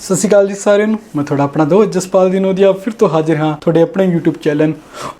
ਸਤਿ ਸ਼੍ਰੀ ਅਕਾਲ ਜੀ ਸਾਰਿਆਂ ਨੂੰ। ਮੈਂ ਤੁਹਾਡਾ ਆਪਣਾ ਦੋਸਤ ਜਸਪਾਲ ਦਿਨੋਦੀਆ ਫਿਰ ਤੋਂ ਹਾਜ਼ਰ ਹਾਂ ਤੁਹਾਡੇ ਆਪਣੇ YouTube channel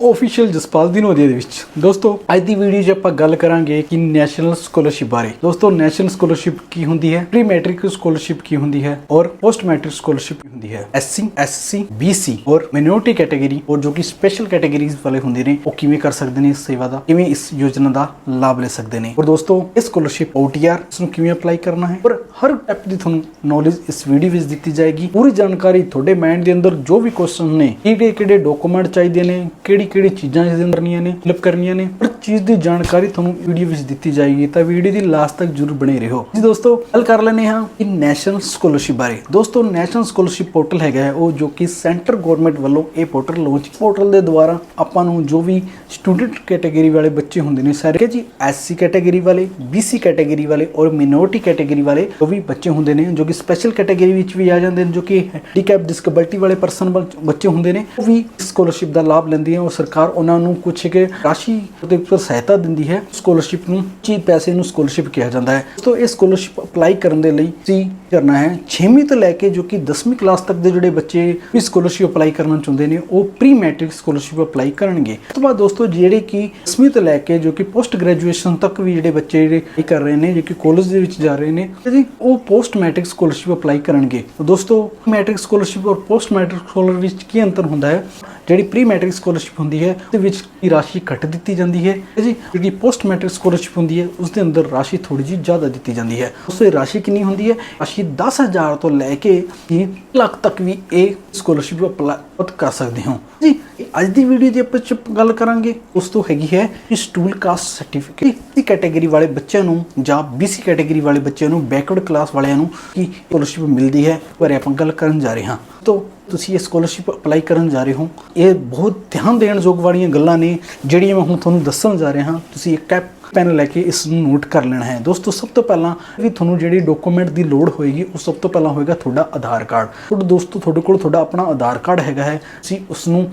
official Jaspal Dinodia ਦੇ ਵਿੱਚ। ਦੋਸਤੋ, ਅੱਜ ਦੀ ਵੀਡੀਓ 'ਚ ਆਪਾਂ ਗੱਲ ਕਰਾਂਗੇ ਕਿ ਨੈਸ਼ਨਲ ਸਕਾਲਰਸ਼ਿਪ ਬਾਰੇ। ਦੋਸਤੋ ਨੈਸ਼ਨਲ ਸਕਾਲਰਸ਼ਿਪ ਕੀ ਹੁੰਦੀ ਹੈ? ਪ੍ਰੀ ਮੈਟ੍ਰਿਕ ਸਕਾਲਰਸ਼ਿਪ ਕੀ ਹੁੰਦੀ ਹੈ? ਔਰ ਪੋਸਟ ਮੈਟ੍ਰਿਕ ਸਕਾਲਰਸ਼ਿਪ ਕੀ ਹੁੰਦੀ ਹੈ? ਐਸਸੀ ਐਸਸੀ ਬੀਸੀ ਔਰ ਮਿਨੋਰਟੀ ਕੈਟਾਗਰੀ ਔਰ ਜੋ ਕਿ ਸਪੈਸ਼ਲ ਕੈਟਾਗਰੀਜ਼ ਵਾਲੇ ਹੁੰਦੇ ਨੇ, ਉਹ ਕਿਵੇਂ ਕਰ ਸਕਦੇ ਨੇ ਇਸ ਸੇਵਾ ਦਾ? ਕਿਵੇਂ ਇਸ ਯੋਜਨਾ ਦਾ ਲਾਭ ਲੈ ਸਕਦੇ ਨੇ? ਔਰ ਦੋਸਤੋ ਇਸ ਸਕਾਲਰਸ਼ਿਪ OTR ਇਸ ਨੂੰ ਕਿਵੇਂ ਅਪਲਾਈ ਕਰਨਾ ਹੈ? ਔਰ ਹਰ ਟੈਪ ਦੀ ਤੁਹਾਨੂੰ ਨੌਲੇਜ ਇਸ ਵੀਡੀਓ ਵਿੱਚ ਦਿੱਤੀ ਜਾਏਗੀ। ਪੂਰੀ ਜਾਣਕਾਰੀ ਤੁਹਾਡੇ ਮਾਈਂਡ ਦੇ ਅੰਦਰ ਜੋ ਵੀ ਕੁਐਸਚਨ ਨੇ, ਕਿਹੜੇ ਕਿਹੜੇ ਡਾਕੂਮੈਂਟ ਚਾਹੀਦੇ ਨੇ, ਕਿਹੜੀ ਕਿਹੜੀ ਚੀਜ਼ਾਂ ਇਸ ਦੇ ਅੰਦਰ ਕਰਨੀਆਂ ਨੇ ਫਿਲਅਪ ਕਰਨੀਆਂ ਨੇ, ਹਰ ਚੀਜ਼ ਦੀ ਜਾਣਕਾਰੀ ਤੁਹਾਨੂੰ ਵੀਡੀਓ ਵਿੱਚ ਦਿੱਤੀ ਜਾਏਗੀ। ਤਾਂ ਵੀਡੀਓ ਦੀ ਲਾਸਟ ਤੱਕ ਜਰੂਰ ਬਣੇ ਰਹੋ। ਜੀ ਦੋਸਤੋ, ਗੱਲ ਕਰ ਲੈਨੇ ਹਾਂ ਕਿ ਨੈਸ਼ਨਲ ਸਕਾਲਰਸ਼ਿਪ ਬਾਰੇ। ਦੋਸਤੋ ਨੈਸ਼ਨਲ ਸਕਾਲਰਸ਼ਿਪ ਪੋਰਟਲ ਹੈਗਾ ਉਹ ਜੋ ਕਿ ਸੈਂਟਰ ਗਵਰਨਮੈਂਟ ਵੱਲੋਂ ਇਹ ਪੋਰਟਲ ਲਾਂਚ ਪੋਰਟਲ ਦੇ ਦੁਆਰਾ ਆਪਾਂ ਨੂੰ ਜੋ ਵੀ ਸਟੂਡੈਂਟ ਕੈਟਾਗਰੀ ਵਾਲੇ ਬੱਚੇ ਹੁੰਦੇ ਨੇ, ਸਾਰੇ ਜੀ ਐਸਸੀ ਕੈਟਾਗਰੀ ਵਾਲੇ ਬੀਸੀ ਕੈਟਾਗਰੀ ਵਾਲੇ ਔਰ ਮਿਨੋਰਟੀ ਕੈਟਾਗਰੀ ਵਾਲੇ ਜੋ ਵੀ ਬੱਚੇ ਹੁੰਦੇ ਨੇ, ਜੋ ਕਿ ਸਪੈਸ਼ਲ ਕੈਟਾਗਰੀ ਵਿੱਚ ਵੀ ਆ ਜਾਂਦੇ ਨੇ ਜੋ ਕਿ ਹੈਂਡੀਕੈਪ ਡਿਸਕੈਬਿਲਟੀ ਵਾਲੇ ਪਰਸਨ ਬੱਚੇ ਹੁੰਦੇ ਨੇ। ਉਹ ਵੀ ਸਕਾਲਰਸ਼ਿਪ ਦਾ ਲਾਭ ਲੈਂਦੇ ਆ ਉਹ ਸਰਕਾਰ ਉਹਨਾਂ ਨੂੰ ਕੁਝ ਕਿ ਰਾਸ਼ੀ ਦੇ ਉੱਪਰ ਸਹਾਇਤਾ ਦਿੰਦੀ ਹੈ। ਸਕਾਲਰਸ਼ਿਪ ਨੂੰ ਚੀ ਪੈਸੇ ਨੂੰ ਸਕਾਲਰਸ਼ਿਪ ਕਿਹਾ ਜਾਂਦਾ ਹੈ। ਤੋਂ ਇਹ ਸਕਾਲਰਸ਼ਿਪ ਅਪਲਾਈ ਕਰਨ ਦੇ ਲਈ ਤੁਸੀਂ ਕਰਨਾ ਹੈ 6ਵੀਂ ਤੋਂ ਲੈ ਕੇ ਜੋ ਕਿ 10ਵੀਂ ਕਲਾਸ ਤੱਕ ਦੇ ਜਿਹੜੇ ਬੱਚੇ ਵੀ ਸਕਾਲਰਸ਼ਿਪ ਅਪਲਾਈ ਕਰਨਾ ਚਾਹੁੰਦੇ ਨੇ, ਉਹ ਪ੍ਰੀ ਮੈਟ੍ਰਿਕ ਸਕਾਲਰਸ਼ਿਪ ਅਪਲਾਈ ਕਰਨਗੇ। ਉਸ ਤੋਂ ਬਾਅਦ ਦੋਸਤੋ, ਜਿਹੜੇ ਕਿ 10ਵੀਂ ਤੋਂ ਲੈ ਕੇ ਜੋ ਕਿ ਪੋਸਟ ਗ੍ਰੈਜੂਏਸ਼ਨ ਤੱਕ ਵੀ ਜਿਹੜੇ ਬੱਚੇ ਜਿਹੜੇ ਕਰ ਰਹੇ ਨੇ, ਜੋ ਕਿ ਕਾਲਜ ਦੇ ਵਿੱਚ ਜਾ ਰਹੇ ਨੇ ਜੀ ਉਹ ਪੋਸਟ ਮੈਟ੍ਰਿਕ ਸਕਾਲਰਸ਼ਿਪ ਅਪਲਾਈ ਕਰਨਗੇ। ਦੋਸਤੋ ਮੈਟ੍ਰਿਕ ਸਕੋਲਰਸ਼ਿਪ ਔਰ ਪੋਸਟ ਮੈਟ੍ਰਿਕ ਸਕਾਲਰ ਵਿੱਚ ਕੀ ਅੰਤਰ ਹੁੰਦਾ ਹੈ? ਜਿਹੜੀ ਪ੍ਰੀ ਮੈਟ੍ਰਿਕ ਸਕੋਲਰਸ਼ਿਪ ਹੁੰਦੀ ਹੈ, ਉਹਦੇ ਵਿੱਚ ਕੀ ਰਾਸ਼ੀ ਘੱਟ ਦਿੱਤੀ ਜਾਂਦੀ ਹੈ? ਜੀ, ਜਿਹੜੀ ਪੋਸਟ ਮੈਟ੍ਰਿਕ ਸਕੋਲਰਸ਼ਿਪ ਹੁੰਦੀ ਹੈ ਉਸ ਦੇ ਅੰਦਰ ਰਾਸ਼ੀ ਥੋੜੀ ਜਿਹੀ ਜ਼ਿਆਦਾ ਦਿੱਤੀ ਜਾਂਦੀ ਹੈ। ਉਸ ਦੀ ਰਾਸ਼ੀ ਕਿੰਨੀ ਹੁੰਦੀ ਹੈ? ਰਾਸ਼ੀ 10000 ਤੋਂ ਲੈ ਕੇ 3 ਲੱਖ ਤੱਕ ਵੀ ਇਹ ਸਕੋਲਰਸ਼ਿਪ ਅਪਲਾਈ ਕਰ ਸਕਦੇ ਹੋ। ਜੀ ਅੱਜ ਦੀ ਵੀਡੀਓ ਦੀ ਆਪਾਂ ਚ ਗੱਲ ਕਰਾਂਗੇ। ਉਸ ਤੋਂ ਹੈਗੀ ਹੈ ਕਿ ਸਟੂਲ ਕਾਸਟ ਸਰਟੀਫਿਕੇਟ ਦੀ ਕੈਟਾਗਰੀ ਵਾਲੇ ਬੱਚਿਆਂ ਨੂੰ ਜਾਂ BC ਕੈਟਾਗਰੀ ਵਾਲੇ ਬੱਚਿਆਂ ਨੂੰ ਬੈਕਵਰਡ ਕਲਾਸ ਵਾਲਿਆਂ ਨੂੰ ਕੀ ਸਕੋਲਰਸ਼ਿਪ ਮਿਲਦੀ ਹੈ? ਬਾਰੇ ਆਪਾਂ ਗੱਲ ਕਰਨ ਜਾ ਰਹੇ ਹਾਂ। ਤੋਂ ਤੁਸੀਂ ਇਹ ਸਕਾਲਰਸ਼ਿਪ ਅਪਲਾਈ ਕਰਨ ਜਾ ਰਹੇ ਹੋ। ਇਹ ਬਹੁਤ ਧਿਆਨ ਦੇਣ ਯੋਗ ਵਾਲੀਆਂ ਗੱਲਾਂ ਨੇ, ਜਿਹੜੀਆਂ ਮੈਂ ਹੁਣ ਤੁਹਾਨੂੰ ਦੱਸਣ ਜਾ ਰਿਹਾ ਹਾਂ। ਤੁਸੀਂ ਇੱਕ ਕੈਪ ਪੈਨ ਲੈ ਕੇ ਇਸ ਨੂੰ ਨੋਟ ਕਰ ਲੈਣਾ ਹੈ। ਦੋਸਤੋ, ਸਭ ਤੋਂ ਪਹਿਲਾਂ ਵੀ ਤੁਹਾਨੂੰ ਜਿਹੜੀ ਡਾਕੂਮੈਂਟ ਦੀ ਲੋੜ ਹੋਏਗੀ, ਉਹ ਸਭ ਤੋਂ ਪਹਿਲਾਂ ਹੋਏਗਾ ਤੁਹਾਡਾ ਆਧਾਰ ਕਾਰਡ। ਤੁਹਾਡੇ ਦੋਸਤੋ, ਤੁਹਾਡੇ ਕੋਲ ਤੁਹਾਡਾ ਆਪਣਾ ਆਧਾਰ ਕਾਰਡ ਹੈਗਾ ਹੈ। ਤੁਸੀਂ ਉਸ ਨੂੰ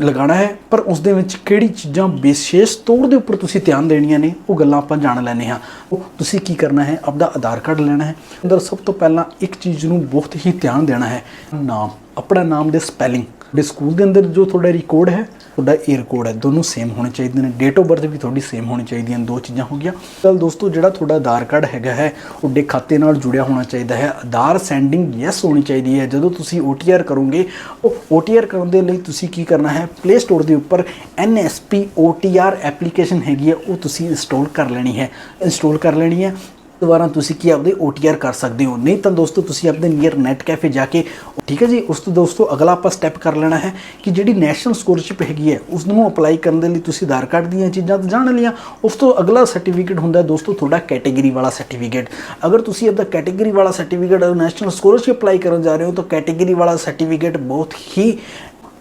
ਲਗਾਉਣਾ ਹੈ, ਪਰ ਉਸ ਦੇ ਵਿੱਚ ਕਿਹੜੀ ਚੀਜ਼ਾਂ ਵਿਸ਼ੇਸ਼ ਤੌਰ ਦੇ ਉੱਪਰ ਤੁਸੀਂ ਧਿਆਨ ਦੇਣੀਆਂ ਨੇ, ਉਹ ਗੱਲਾਂ ਆਪਾਂ ਜਾਣ ਲੈਣੇ ਹਾਂ। ਉਹ ਤੁਸੀਂ ਕੀ ਕਰਨਾ ਹੈ, ਆਪਦਾ ਆਧਾਰ ਕਾਰਡ ਲੈਣਾ ਹੈ। ਅੰਦਰ ਸਭ ਤੋਂ ਪਹਿਲਾਂ ਇੱਕ ਚੀਜ਼ ਨੂੰ ਬਹੁਤ ਹੀ ਧਿਆਨ ਦੇਣਾ ਹੈ, ਨਾਮ। ਆਪਣਾ ਨਾਮ ਦੇ ਸਪੈਲਿੰਗ ਦੇ ਸਕੂਲ ਦੇ ਅੰਦਰ ਜੋ ਤੁਹਾਡਾ ਰਿਕਾਰਡ ਹੈ, ਤੁਹਾਡਾ ਏਅਰ ਕੋਡ ਹੈ, ਦੋਨੋਂ ਸੇਮ ਹੋਣੇ ਚਾਹੀਦੇ ਨੇ। ਡੇਟ ਆਫ ਬਰਥ ਵੀ ਤੁਹਾਡੀ ਸੇਮ ਹੋਣੀ ਚਾਹੀਦੀ ਹਨ ਦੋ ਚੀਜ਼ਾਂ ਹੋ ਗਈਆਂ। ਚਲ ਦੋਸਤੋ, ਜਿਹੜਾ ਤੁਹਾਡਾ ਆਧਾਰ ਕਾਰਡ ਹੈਗਾ ਹੈ ਤੁਹਾਡੇ ਖਾਤੇ ਨਾਲ ਜੁੜਿਆ ਹੋਣਾ ਚਾਹੀਦਾ ਹੈ। ਆਧਾਰ ਸੈਂਡਿੰਗ ਯੈਸ ਹੋਣੀ ਚਾਹੀਦੀ ਹੈ। ਜਦੋਂ ਤੁਸੀਂ OTR ਕਰੋਗੇ, ਉਹ OTR ਕਰਨ ਦੇ ਲਈ ਤੁਸੀਂ ਕੀ ਕਰਨਾ ਹੈ? ਪਲੇ ਸਟੋਰ ਦੇ ਉੱਪਰ NSP OTR ਐਪਲੀਕੇਸ਼ਨ ਹੈਗੀ ਹੈ, ਉਹ ਤੁਸੀਂ ਇੰਸਟਾਲ ਕਰ ਲੈਣੀ ਹੈ। ਇੰਸਟਾਲ ਕਰ ਲੈਣੀ ਹੈ। ਦੁਆਰਾ ਤੁਸੀਂ ਕੀ ਆਪਦੇ OTR ਕਰ ਸਕਦੇ ਹੋ? ਨਹੀਂ ਤਾਂ ਦੋਸਤੋ, ਤੁਸੀਂ ਆਪਣੇ ਨੀਅਰ ਨੈਟ ਕੈਫੇ ਜਾ ਕੇ, ਠੀਕ ਹੈ ਜੀ? ਉਸ ਤੋਂ ਦੋਸਤੋ, ਅਗਲਾ ਆਪਾਂ ਸਟੈਪ ਕਰ ਲੈਣਾ ਹੈ ਕਿ ਜਿਹੜੀ ਨੈਸ਼ਨਲ ਸਕੋਲਰਸ਼ਿਪ ਹੈਗੀ ਹੈ ਉਸ ਨੂੰ ਅਪਲਾਈ ਕਰਨ ਦੇ ਲਈ ਤੁਸੀਂ ਆਧਾਰ ਕਾਰਡ ਦੀਆਂ ਚੀਜ਼ਾਂ ਤਾਂ ਜਾਣ ਲਈਆਂ। ਉਸ ਤੋਂ ਅਗਲਾ ਸਰਟੀਫਿਕੇਟ ਹੁੰਦਾ ਦੋਸਤੋ, ਤੁਹਾਡਾ ਕੈਟੇਗਰੀ ਵਾਲਾ ਸਰਟੀਫਿਕੇਟ ਅਗਰ ਤੁਸੀਂ ਆਪਦਾ ਕੈਟੇਗਰੀ ਵਾਲਾ ਸਰਟੀਫਿਕੇਟ ਨੈਸ਼ਨਲ ਸਕੋਲਰਸ਼ਿਪ ਅਪਲਾਈ ਕਰਨ ਜਾ ਰਹੇ ਹੋ, ਤਾਂ ਕੈਟੇਗਰੀ ਵਾਲਾ ਸਰਟੀਫਿਕੇਟ ਬਹੁਤ ਹੀ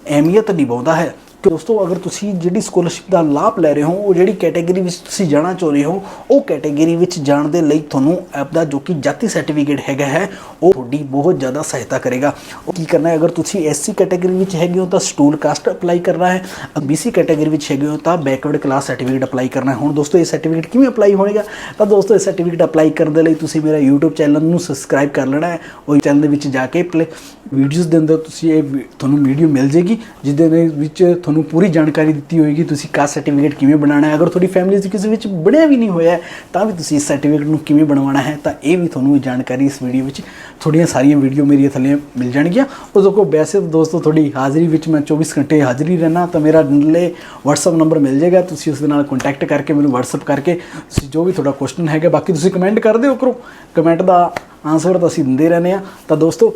ਅਹਿਮੀਅਤ ਨਿਭਾਉਂਦਾ ਹੈ। ਕਿ ਦੋਸਤੋ, ਅਗਰ ਤੁਸੀਂ ਜਿਹੜੀ ਸਕਾਲਰਸ਼ਿਪ ਦਾ ਲਾਭ ਲੈ ਰਹੇ ਹੋ, ਉਹ ਜਿਹੜੀ ਕੈਟਾਗਰੀ ਵਿੱਚ ਤੁਸੀਂ ਜਾਣਾ ਚਾਹ ਰਹੇ ਹੋ, ਉਹ ਕੈਟਾਗਰੀ ਵਿੱਚ ਜਾਣ ਦੇ ਲਈ ਤੁਹਾਨੂੰ ਆਪਦਾ ਜੋ ਕਿ ਜਾਤੀ ਸਰਟੀਫਿਕੇਟ ਹੈਗਾ ਹੈ, ਉਹ ਤੁਹਾਡੀ ਬਹੁਤ ਜ਼ਿਆਦਾ ਸਹਾਇਤਾ ਕਰੇਗਾ। ਉਹ ਕੀ ਕਰਨਾ ਹੈ, ਅਗਰ ਤੁਸੀਂ ਐਸਸੀ ਕੈਟਾਗਰੀ ਵਿੱਚ ਹੈਗੇ ਹੋ ਤਾਂ ਸਟੂਲ ਕਾਸਟ ਅਪਲਾਈ ਕਰਨਾ ਹੈ ਬੀਸੀ ਕੈਟਾਗਰੀ ਵਿੱਚ ਹੈਗੇ ਹੋ ਤਾਂ ਬੈਕਵਰਡ ਕਲਾਸ ਸਰਟੀਫਿਕੇਟ ਅਪਲਾਈ ਕਰਨਾ ਹੈ। ਹੁਣ ਦੋਸਤੋ, ਇਹ ਸਰਟੀਫਿਕੇਟ ਕਿਵੇਂ ਅਪਲਾਈ ਹੋਣੇਗਾ? ਤਾਂ ਦੋਸਤੋ, ਇਹ ਸਰਟੀਫਿਕੇਟ ਅਪਲਾਈ ਕਰਨ ਦੇ ਲਈ ਤੁਸੀਂ ਮੇਰਾ YouTube ਚੈਨਲ ਨੂੰ ਸਬਸਕ੍ਰਾਈਬ ਕਰ ਲੈਣਾ ਹੈ ਉਹ ਚੈਨਲ ਦੇ ਵਿੱਚ ਜਾ ਕੇ ਪਲੇ ਵੀਡੀਓਜ਼ ਦੇ ਅੰਦਰ ਤੁਸੀਂ ਇਹ ਵੀ- ਤੁਹਾਨੂੰ ਵੀਡੀਓ ਮਿਲ ਜੇਗੀ ਜਿਸ ਦੇ ਵਿੱਚ ਤੁਹਾਨੂੰ ਤੁਹਾਨੂੰ ਪੂਰੀ ਜਾਣਕਾਰੀ ਦਿੱਤੀ ਹੋਏਗੀ, ਤੁਸੀਂ ਕਾਸਟ ਸਰਟੀਫਿਕੇਟ ਕਿਵੇਂ ਬਣਾਉਣਾ ਹੈ? ਅਗਰ ਤੁਹਾਡੀ ਫੈਮਿਲੀ 'ਚ ਕਿਸੇ ਵਿੱਚ ਬਣਿਆ ਵੀ ਨਹੀਂ ਹੋਇਆ ਤਾਂ ਵੀ ਤੁਸੀਂ ਇਸ ਸਰਟੀਫਿਕੇਟ ਨੂੰ ਕਿਵੇਂ ਬਣਵਾਉਣਾ ਹੈ? ਤਾਂ ਇਹ ਵੀ ਤੁਹਾਨੂੰ ਜਾਣਕਾਰੀ ਇਸ ਵੀਡੀਓ ਵਿੱਚ ਥੋੜੀਆਂ ਸਾਰੀਆਂ ਵੀਡੀਓ ਮੇਰੀਆਂ ਥੱਲੇ ਮਿਲ ਜਾਣਗੀਆਂ। ਉਸ ਕੋ ਵੈਸੇ ਤਾਂ ਦੋਸਤੋ ਤੁਹਾਡੀ ਹਾਜ਼ਰੀ ਵਿੱਚ ਮੈਂ 24 ਘੰਟੇ ਹਾਜ਼ਰੀ ਰਹਿਣਾ ਤਾਂ ਮੇਰਾ ਨਲੇ WhatsApp ਨੰਬਰ ਮਿਲ ਜਾਏਗਾ, ਤੁਸੀਂ ਉਸ ਦੇ ਨਾਲ ਕੰਟੈਕਟ ਕਰਕੇ ਮੈਨੂੰ WhatsApp ਕਰਕੇ ਤੁਸੀਂ ਜੋ ਵੀ ਤੁਹਾਡਾ ਕੁਐਸਚਨ ਹੈਗਾ, ਬਾਕੀ ਤੁਸੀਂ ਕਮੈਂਟ ਕਰ ਦਿਓ ਕਰੋ ਕਮੈਂਟ ਦਾ ਆਨਸਰ ਤਾਂ ਅਸੀਂ ਦਿੰਦੇ ਰਹਿੰਦੇ ਆ ਤਾਂ ਦੋਸਤੋ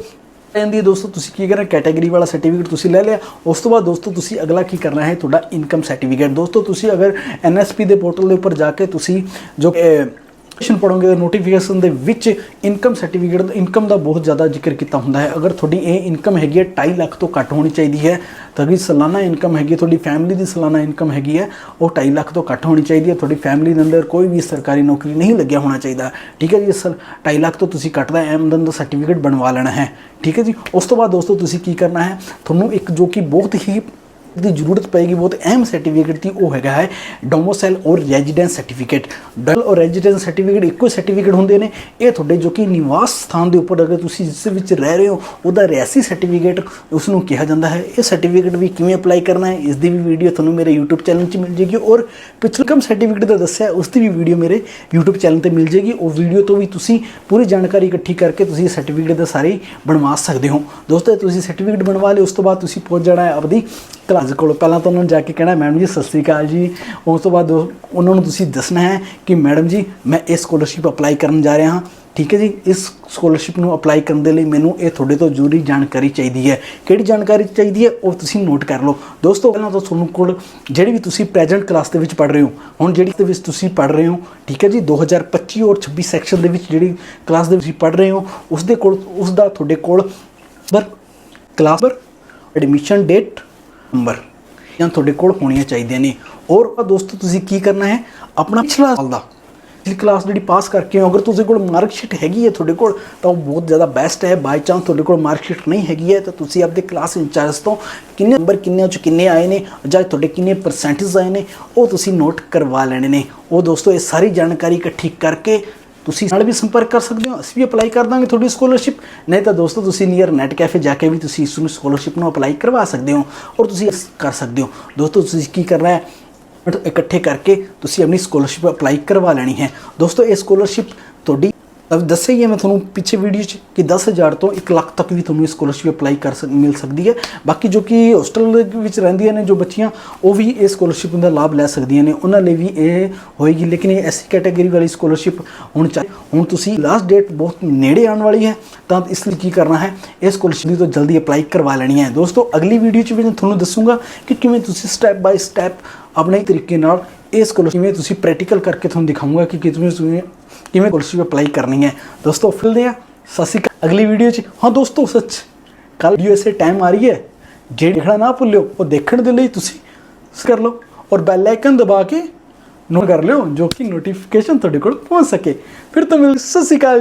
ਕਹਿੰਦੀ ਦੋਸਤੋ, ਤੁਸੀਂ ਕੀ ਕਰਨਾ? ਕੈਟਾਗਰੀ ਵਾਲਾ ਸਰਟੀਫਿਕੇਟ ਤੁਸੀਂ ਲੈ ਲਿਆ। ਉਸ ਤੋਂ ਬਾਅਦ ਦੋਸਤੋ, ਤੁਸੀਂ ਅਗਲਾ ਕੀ ਕਰਨਾ ਹੈ? ਤੁਹਾਡਾ ਇਨਕਮ ਸਰਟੀਫਿਕੇਟ ਦੋਸਤੋ, ਤੁਸੀਂ ਅਗਰ ਐਨਐਸਪੀ ਦੇ ਪੋਰਟਲ ਦੇ ਉੱਪਰ ਜਾ ਕੇ ਤੁਸੀਂ ਜੋ ਨੋਟੀਫਿਕੇਸ਼ਨ ਪੜੋਗੇ ਨੋਟੀਫਿਕੇਸ਼ਨ ਦੇ ਵਿੱਚ ਇਨਕਮ ਸਰਟੀਫਿਕੇਟ ਦਾ ਇਨਕਮ ਦਾ ਬਹੁਤ ਜ਼ਿਆਦਾ ਜ਼ਿਕਰ ਕੀਤਾ ਹੁੰਦਾ ਹੈ। ਅਗਰ ਤੁਹਾਡੀ ਇਹ ਇਨਕਮ ਹੈਗੀ ਹੈ 2.5 ਲੱਖ ਤੋਂ ਘੱਟ ਹੋਣੀ ਚਾਹੀਦੀ ਹੈ, ਤਾਂ ਕਿ ਸਾਲਾਨਾ ਇਨਕਮ ਹੈਗੀ ਹੈ, ਤੁਹਾਡੀ ਫੈਮਿਲੀ ਦੀ ਸਾਲਾਨਾ ਇਨਕਮ ਹੈਗੀ ਹੈ, ਉਹ 2.5 ਲੱਖ ਤੋਂ ਘੱਟ ਹੋਣੀ ਚਾਹੀਦੀ ਹੈ। ਤੁਹਾਡੀ ਫੈਮਿਲੀ ਦੇ ਅੰਦਰ ਕੋਈ ਵੀ ਸਰਕਾਰੀ ਨੌਕਰੀ ਨਹੀਂ ਲੱਗਿਆ ਹੋਣਾ ਚਾਹੀਦਾ। ਠੀਕ ਹੈ ਜੀ ਸਰ 2.5 ਲੱਖ ਤੋਂ ਤੁਸੀਂ ਘੱਟ ਦਾ ਆਮਦਨ ਦਾ ਸਰਟੀਫਿਕੇਟ ਬਣਵਾ ਲੈਣਾ ਹੈ। ਠੀਕ ਹੈ ਜੀ, ਉਸ ਤੋਂ ਬਾਅਦ ਦੋਸਤੋ ਤੁਸੀਂ ਕੀ ਕਰਨਾ ਹੈ? ਤੁਹਾਨੂੰ ਇੱਕ ਜੋ ਕਿ ਬਹੁਤ ਹੀ ਦੀ ਜ਼ਰੂਰਤ ਪਏਗੀ ਬਹੁਤ ਅਹਿਮ ਸਰਟੀਫਿਕੇਟ ਦੀ, ਉਹ ਹੈਗਾ ਹੈ ਡੋਮੋਸਾਈਲ ਔਰ ਰੈਜ਼ੀਡੈਂਸ ਸਰਟੀਫਿਕੇਟ ਡਲ ਔਰ ਰੈਜ਼ੀਡੈਂਸ ਸਰਟੀਫਿਕੇਟ ਇੱਕੋ ਸਰਟੀਫਿਕੇਟ ਹੁੰਦੇ ਨੇ। ਇਹ ਤੁਹਾਡੇ ਜੋ ਕਿ ਨਿਵਾਸ ਸਥਾਨ ਦੇ ਉੱਪਰ ਅਗਰ ਤੁਸੀਂ ਜਿਸ ਵਿੱਚ ਰਹਿ ਰਹੇ ਹੋ, ਉਹਦਾ ਰਿਆਸੀ ਸਰਟੀਫਿਕੇਟ ਉਸ ਨੂੰ ਕਿਹਾ ਜਾਂਦਾ ਹੈ। ਇਹ ਸਰਟੀਫਿਕੇਟ ਵੀ ਕਿਵੇਂ ਅਪਲਾਈ ਕਰਨਾ ਹੈ, ਇਸ ਦੀ ਵੀ ਵੀਡੀਓ ਤੁਹਾਨੂੰ ਮੇਰੇ YouTube ਚੈਨਲ 'ਚ ਮਿਲ ਜੇਗੀ ਔਰ ਪਿਛਲਕਮ ਸਰਟੀਫਿਕੇਟ ਦਾ ਦੱਸਿਆ, ਉਸ ਦੀ ਵੀ ਵੀਡੀਓ ਮੇਰੇ YouTube ਚੈਨਲ ਤੇ ਮਿਲ ਜੇਗੀ ਉਹ ਵੀਡੀਓ ਤੋਂ ਵੀ ਤੁਸੀਂ ਪੂਰੀ ਜਾਣਕਾਰੀ ਇਕੱਠੀ ਕਰਕੇ ਤੁਸੀਂ ਸਰਟੀਫਿਕੇਟ ਦਾ ਸਾਰੇ ਬਣਵਾ ਸਕਦੇ ਹੋ। ਦੋਸਤੋ ਤੁਸੀਂ ਸਰਟੀਫਿਕੇਟ ਬਣਵਾ ਲਿਓ ਉਸ ਤੋਂ ਬਾਅਦ ਤੁਸੀਂ ਪਹੁੰਚ ਜਾਣਾ ਹੈ ਆਪਦੀ ਕਲਾਸ ਕੋਲ ਪਹਿਲਾਂ ਤਾਂ ਉਹਨਾਂ ਨੂੰ ਜਾ ਕੇ ਕਹਿਣਾ, ਮੈਡਮ ਜੀ, ਸਤਿ ਸ੍ਰੀ ਅਕਾਲ ਜੀ। ਉਸ ਤੋਂ ਬਾਅਦ ਉਹ- ਉਹਨਾਂ ਨੂੰ ਤੁਸੀਂ ਦੱਸਣਾ ਹੈ ਕਿ, ਮੈਡਮ ਜੀ, ਮੈਂ ਇਹ ਸਕੋਲਰਸ਼ਿਪ ਅਪਲਾਈ ਕਰਨ ਜਾ ਰਿਹਾ ਹਾਂ। ਠੀਕ ਹੈ ਜੀ? ਇਸ ਸਕੋਲਰਸ਼ਿਪ ਨੂੰ ਅਪਲਾਈ ਕਰਨ ਦੇ ਲਈ ਮੈਨੂੰ ਇਹ ਤੁਹਾਡੇ ਤੋਂ ਜ਼ਰੂਰੀ ਜਾਣਕਾਰੀ ਚਾਹੀਦੀ ਹੈ। ਕਿਹੜੀ ਜਾਣਕਾਰੀ ਚਾਹੀਦੀ ਹੈ? ਉਹ ਤੁਸੀਂ ਨੋਟ ਕਰ ਲਓ। ਦੋਸਤੋ, ਪਹਿਲਾਂ ਤਾਂ ਤੁਹਾਨੂੰ ਕੋਲ ਜਿਹੜੀ ਵੀ ਤੁਸੀਂ ਪ੍ਰੈਜ਼ੈਂਟ ਕਲਾਸ ਦੇ ਵਿੱਚ ਪੜ੍ਹ ਰਹੇ ਹੋ, ਹੁਣ ਜਿਹੜੀ ਦੇ ਵਿੱਚ ਤੁਸੀਂ ਪੜ੍ਹ ਰਹੇ ਹੋ, ਠੀਕ ਹੈ ਜੀ? 2025 ਔਰ 26 ਸੈਕਸ਼ਨ ਦੇ ਵਿੱਚ ਜਿਹੜੀ ਕਲਾਸ ਦੇ ਵਿੱਚ ਤੁਸੀਂ ਪੜ੍ਹ ਰਹੇ ਹੋ ਉਸ ਦੇ ਕੋਲ ਉਸ ਦਾ ਤੁਹਾਡੇ ਕੋਲ ਪਰ ਕਲਾਸ ਪਰ ਐਡਮਿਸ਼ਨ ਡੇਟ ਨੰਬਰ। ਜਾਂ ਤੁਹਾਡੇ ਕੋਲ ਹੋਣੀਆਂ ਚਾਹੀਦੀਆਂ ਨੇ। ਔਰ ਦੋਸਤੋ, ਤੁਸੀਂ ਕੀ ਕਰਨਾ ਹੈ? ਆਪਣਾ ਪਿਛਲਾ ਸਾਲ ਦਾ, ਜਿਹੜੀ ਕਲਾਸ ਜਿਹੜੀ ਪਾਸ ਕਰਕੇ ਹੋ, ਅਗਰ ਤੁਸੀਂ ਕੋਲ ਮਾਰਕਸ਼ੀਟ ਹੈਗੀ ਹੈ ਤੁਹਾਡੇ ਕੋਲ, ਤਾਂ ਉਹ ਬਹੁਤ ਜ਼ਿਆਦਾ ਬੈਸਟ ਹੈ। ਬਾਈ ਚਾਂਸ ਤੁਹਾਡੇ ਕੋਲ ਮਾਰਕਸ਼ੀਟ ਨਹੀਂ ਹੈਗੀ ਹੈ, ਤਾਂ ਤੁਸੀਂ ਆਪਦੇ ਕਲਾਸ ਇੰਚਾਰਜ ਤੋਂ ਕਿੰਨੇ ਨੰਬਰ ਕਿੰਨੇ ਚ ਕਿੰਨੇ ਆਏ ਨੇ, ਜਾਂ ਤੁਹਾਡੇ ਕਿੰਨੇ ਪਰਸੈਂਟੇਜ ਆਏ ਨੇ, ਉਹ ਤੁਸੀਂ ਨੋਟ ਕਰਵਾ ਲੈਣੇ ਨੇ। ਉਹ ਦੋਸਤੋ, ਇਹ ਸਾਰੀ ਜਾਣਕਾਰੀ ਇਕੱਠੀ ਕਰਕੇ ਤੁਸੀਂ ਨਾਲ ਵੀ ਸੰਪਰਕ ਕਰ ਸਕਦੇ ਹੋ, ਅਸੀਂ ਵੀ ਅਪਲਾਈ ਕਰ ਦਾਂਗੇ ਤੁਹਾਡੀ ਸਕਾਲਰਸ਼ਿਪ ਨਹੀਂ ਤਾਂ ਦੋਸਤੋ, ਤੁਸੀਂ ਨੀਅਰ ਨੈਟ ਕੈਫੇ ਜਾ ਕੇ ਵੀ ਤੁਸੀਂ ਇਸ ਨੂੰ ਸਕਾਲਰਸ਼ਿਪ ਨੂੰ ਅਪਲਾਈ ਕਰਵਾ ਸਕਦੇ ਹੋ ਔਰ ਤੁਸੀਂ ਕਰ ਸਕਦੇ ਹੋ। ਦੋਸਤੋ, ਤੁਸੀਂ ਕੀ ਕਰਨਾ ਹੈ? ਇਕੱਠੇ ਕਰਕੇ ਤੁਸੀਂ ਆਪਣੀ ਸਕਾਲਰਸ਼ਿਪ ਅਪਲਾਈ ਕਰਵਾ ਲੈਣੀ ਹੈ। ਦੋਸਤੋ, ਇਹ ਸਕਾਲਰਸ਼ਿਪ ਤੁਹਾਡੀ ਦੱਸਿਆ ਹੀ ਹੈ, ਮੈਂ ਤੁਹਾਨੂੰ ਪਿੱਛੇ ਵੀਡੀਓ 'ਚ ਕਿ 10000 ਤੋਂ 1 ਲੱਖ ਤੱਕ ਵੀ ਤੁਹਾਨੂੰ ਸਕਾਲਰਸ਼ਿਪ ਅਪਲਾਈ ਕਰ ਸਕ, ਮਿਲ ਸਕਦੀ ਹੈ। ਬਾਕੀ ਜੋ ਕਿ ਹੋਸਟਲ ਵਿੱਚ ਰਹਿੰਦੀਆਂ ਨੇ ਜੋ ਬੱਚੀਆਂ, ਉਹ ਵੀ ਇਹ ਸਕਾਲਰਸ਼ਿਪ ਦਾ ਲਾਭ ਲੈ ਸਕਦੀਆਂ ਨੇ। ਉਹਨਾਂ ਲਈ ਵੀ ਇਹ ਹੋਏਗੀ, ਲੇਕਿਨ ਇਹ ਐਸੀ ਕੈਟਾਗਰੀ ਵਾਲੀ ਸਕਾਲਰਸ਼ਿਪ ਹੁਣ ਚਾਹੇ, ਹੁਣ ਤੁਸੀਂ ਲਾਸਟ ਡੇਟ ਬਹੁਤ ਨੇੜੇ ਆਉਣ ਵਾਲੀ ਹੈ, ਤਾਂ ਇਸ ਲਈ ਕੀ ਕਰਨਾ ਹੈ, ਇਹ ਸਕਾਲਰਸ਼ਿਪ ਦੀ ਤੋਂ ਜਲਦੀ ਅਪਲਾਈ ਕਰਵਾ ਲੈਣੀ ਹੈ। ਦੋਸਤੋ, ਅਗਲੀ ਵੀਡੀਓ 'ਚ ਵੀ ਮੈਂ ਤੁਹਾਨੂੰ ਦੱਸੂਗਾ ਕਿ ਕਿਵੇਂ ਤੁਸੀਂ ਸਟੈਪ ਬਾਈ ਸਟੈਪ ਆਪਣੇ ਤਰੀਕੇ ਨਾਲ ਇਹ ਸਕਾਲਰਸ਼ਿਪ ਤੁਸੀਂ ਪ੍ਰੈਕਟੀਕਲ ਕਰਕੇ ਤੁਹਾਨੂੰ ਦਿਖਾਊਂਗਾ ਕਿ ਕਿਵੇਂ ਤੁਸੀਂ ਕਿਵੇਂ ਸਕਾਲਰਸ਼ਿਪ ਅਪਲਾਈ ਕਰਨੀ ਹੈ। ਦੋਸਤੋ, ਫਿਲਦੇ ਆ ਸਤਿ ਸ਼੍ਰੀ ਅਕਾਲ। ਅਗਲੀ ਵੀਡੀਓ 'ਚ। ਹਾਂ ਦੋਸਤੋ, ਸੱਚ। ਕੱਲ ਵੀਡੀਓ ਇਸੇ ਟਾਈਮ ਆ ਰਹੀ ਹੈ। ਜੇ ਦੇਖਣਾ ਨਾ ਭੁੱਲਿਓ, ਉਹ ਦੇਖਣ ਦੇ ਲਈ ਤੁਸੀਂ ਕਰ ਲਓ ਔਰ ਬੈਲ ਆਈਕਨ ਦਬਾ ਕੇ ਨੋਟ ਕਰ ਲਿਓ ਜੋ ਕਿ ਨੋਟੀਫਿਕੇਸ਼ਨ ਤੁਹਾਡੇ ਕੋਲ ਪਹੁੰਚ ਸਕੇ। ਫਿਰ ਤੋਂ ਮਿਲ ਸਤਿ ਸ਼੍ਰੀ ਅਕਾਲ।